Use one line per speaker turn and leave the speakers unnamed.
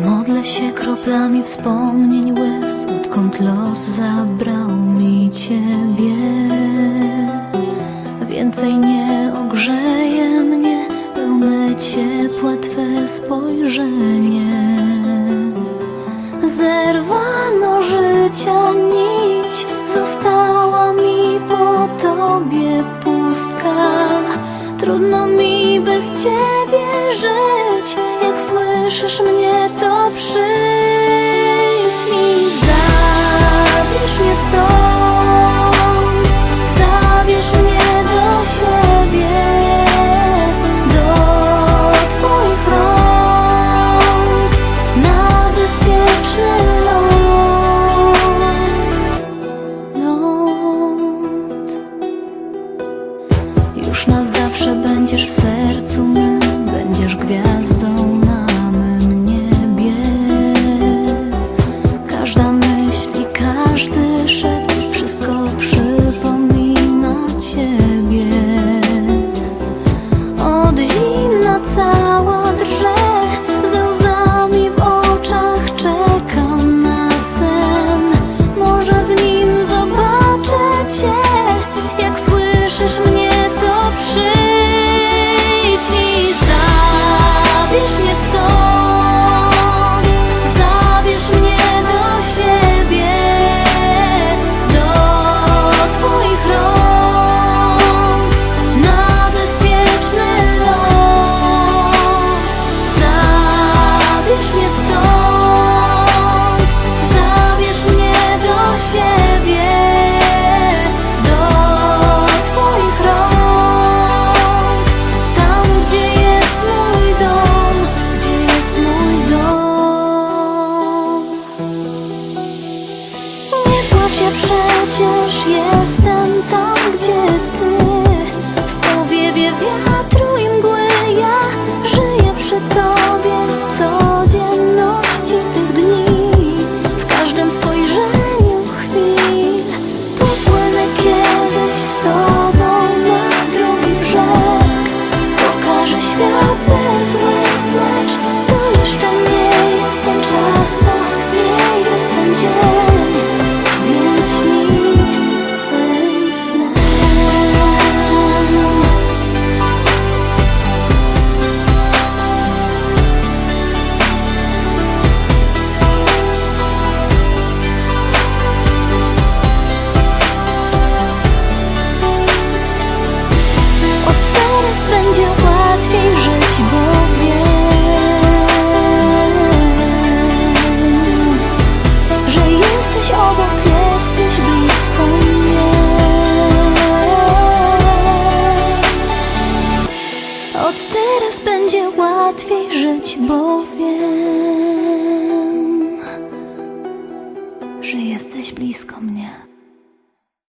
Modlę się kroplami wspomnień łez, odkąd los zabrał mi ciebie. Więcej nie ogrzeje mnie pełne ciepła twe spojrzenie. Zerwano życia nić, została mi po tobie pustka. Trudno mi bez ciebie żyć. Jak słyszysz mnie to przyjdź. Już na zawsze będziesz w sercu mym Będziesz gwiazdą się przecież jest. Teraz będzie łatwiej żyć, bo wiem, że jesteś blisko mnie.